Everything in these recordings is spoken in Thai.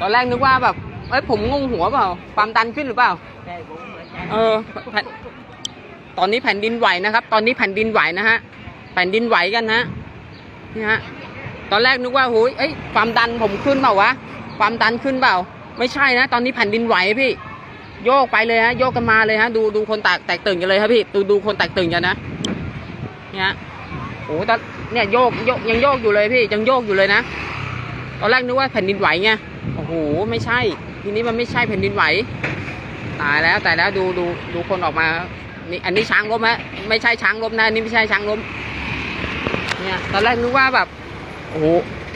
ตอนแรกนึกว่าแบบเอ้ยผมงงหัวเปล่า ความดันขึ้นหรือเปล่า ใช่ผมเหมือนกันเออแผ่นตอนนี้แผ่นดินไหวนะครับ ตอนนี้แผ่นดินไหวนะฮะ แผ่นดินไหวกันนะนี่ฮะ ตอนแรกนึกว่าโหยเอ้ย ความดันผมขึ้นเปล่าวะ ความดันขึ้นเปล่า ไม่ใช่นะ ตอนนี้แผ่นดินไหวพี่ โยกไปเลยฮะ โยกกันมาเลยฮะ ดูดูคนแตกแตกตื่นกันเลยครับพี่ ดูดูคนแตกตื่นกันนะเนี่ยฮะโอ้ตอนเนี่ยโยกโยกยังโยกอยู่เลยพี่ ยังโยกอยู่เลยนะ ตอนแรกนึกว่าแผ่นดินไหวไง โอ้โหไม่ใช่ ทีนี้มันไม่ใช่แผ่นดินไหว ตายแล้วตายแล้วดูดูดูคนออกมานี่อันนี้ช้างล้มฮะไม่ใช่ช้างล้มนะอันนี้ไม่ใช่ช้างล้มเนี่ยตอนแรกนึกว่าแบบโอ้โห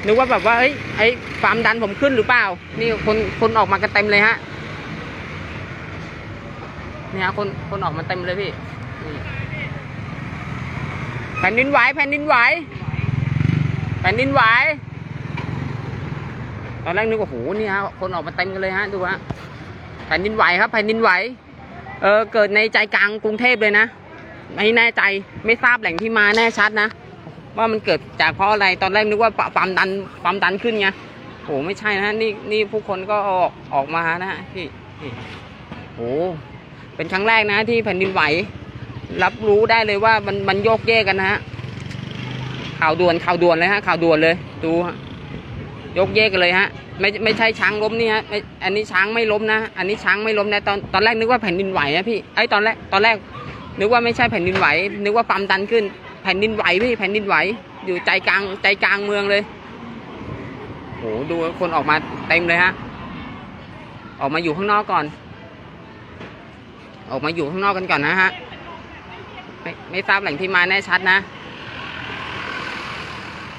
นึกว่าแบบว่าเอ้ยไอ้ความดันผมขึ้นหรือเปล่า นี่คนคนออกมากันเต็มเลยฮะเนี่ยคนคนออกมาเต็มเลยพี่แผ่นดินไหวแผ่นดินไหวแผ่นดินไหว ตอนแรกนึกว่าโหนี่ฮะคนออกมาเต็มกันเลยฮะดูฮะแผ่นดินไหวครับแผ่นดินไหวเออเกิดในใจกลางกรุงเทพเลยนะ ไม่แน่ใจไม่ทราบแหล่งที่มาแน่ชัดนะ ว่ามันเกิดจากเพราะอะไรตอนแรกนึกว่าความดันความดันขึ้นไงโอ้ไม่ใช่นะนี่นี่ผู้คนก็ออกออกมานะฮะพี่นี่โอ้เป็นครั้งแรกนะที่แผ่นดินไหว รับรู้ได้เลยว่ามันมันโยกเยกกันนะฮะข่าวด่วนข่าวด่วนเลยฮะข่าวด่วนเลยดูฮะ ยกเยกกันเลยฮะ ไม่ไม่ใช่ช้างล้มนี่ฮะไม่อันนี้ช้างไม่ล้มนะ อันนี้ช้างไม่ล้มนะตอนตอนแรกนึกว่าแผ่นดินไหวนะพี่ไอ้ตอนแรกตอนแรก นึกว่าไม่ใช่แผ่นดินไหว นึกว่าความดันขึ้น แผ่นดินไหวพี่แผ่นดินไหว อยู่ใจกลางใจกลางเมืองเลยโหดูคนออกมาเต็มเลยฮะออกมาอยู่ข้างนอกก่อน ออกมาอยู่ข้างนอกกันก่อนนะฮะไม่ไม่ทราบแหล่งที่มาแน่ชัดนะ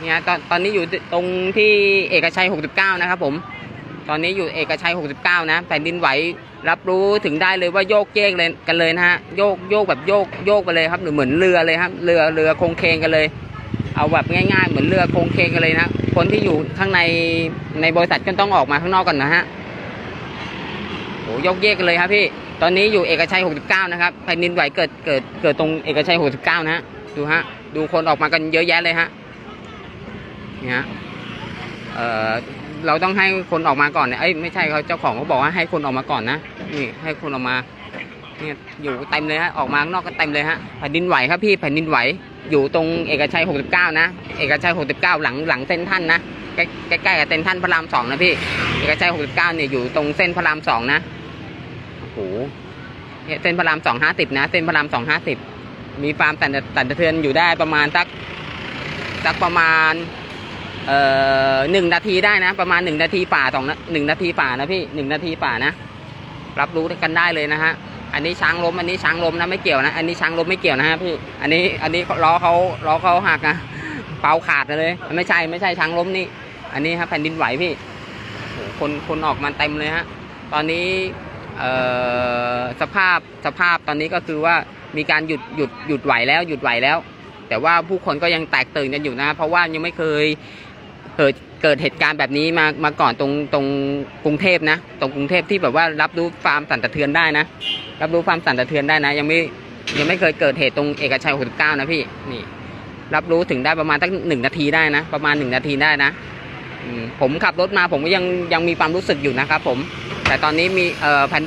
เนี่ยตอนตอนนี้อยู่ตรงที่เอกชัย 69 นะครับผม ตอนนี้อยู่เอกชัย 69 นะแผ่นดินไหวรับรู้ถึงได้เลยว่าโยกเยกเลยกันเลยนะฮะโยกโยกแบบโยกโยกไปเลยครับหรือเหมือนเรือเลยครับเรือเรือโคงเคงกันเลย เอาแบบง่าย ๆ เหมือนเรือโคงเคงกันเลยนะคนที่อยู่ข้างในในบริษัทก็ต้องออกมาข้างนอกก่อนนะฮะโอ้โยกเยกกันเลยครับพี่ ตอนนี้อยู่เอกชัย 69 นะครับแผ่นดินไหวเกิดเกิดเกิดตรงเอกชัย 69 นะฮะดูฮะดูคนออกมากันเยอะแยะเลยฮะ นี่ฮะเอ่อเราต้องให้คนออกมาก่อนเนะเอ้ยไม่ใช่เขาเจ้าของเขาบอกว่าให้คนออกมาก่อนนะนี่ให้คนออกมาเนี่ยอยู่เต็มเลยฮะออกมาข้างนอกกันเต็มเลยฮะแผ่นดินไหวครับพี่แผ่นดินไหวอยู่ตรงเอกชัย 69 นะ เอกชัย 69 หลังหลังเส้นท่านนะใกล้ใกล้กับเส้นท่านพระรามสองนะพี่ เอกชัย 69 เนี่ยอยู่ตรงเส้นพระรามสองนะโอ้โหเส้นพระรามสองห้าสิบนะ เส้นพระรามสองห้าสิบมีความสั่นสั่นเทือนอยู่ได้ประมาณสักสักประมาณ เอ่อหนึ่งนาทีได้นะ ประมาณหนึ่งนาทีฝ่าสองหนึ่งนาทีฝ่านะพี่หนึ่งนาทีฝ่านะ รับรู้กันได้เลยนะฮะอันนี้ช้างล้มอันนี้ช้างล้มนะไม่เกี่ยวนะ อันนี้ช้างล้มไม่เกี่ยวนะฮะพี่อันนี้อันนี้ล้อเขาล้อเขาหักนะเปาขาดเลยไม่ใช่ไม่ใช่ช้างล้มนี่ อันนี้ครับแผ่นดินไหวพี่คนคนออกมาเต็มเลยฮะตอนนี้เอ่อสภาพสภาพตอนนี้ก็คือว่ามีการหยุดหยุดหยุดไหวแล้วหยุดไหวแล้ว แต่ว่าผู้คนก็ยังแตกตื่นกันอยู่นะ เพราะว่ายังไม่เคย เกิดเกิดเหตุการณ์แบบนี้มามาก่อนตรงตรงกรุงเทพนะ ตรงกรุงเทพที่แบบว่ารับรู้ความสั่นสะเทือนได้นะ รับรู้ความสั่นสะเทือนได้นะ ยังไม่ยังไม่เคยเกิดเหตุตรงเอกชัย 69 นะพี่นี่รับรู้ถึงได้ประมาณตั้งหนึ่งนาทีได้นะ ประมาณหนึ่งนาทีได้นะผมขับรถมาผมก็ยังยังมีความรู้สึกอยู่นะครับผม แต่ตอนนี้มีเอ่อแผ่น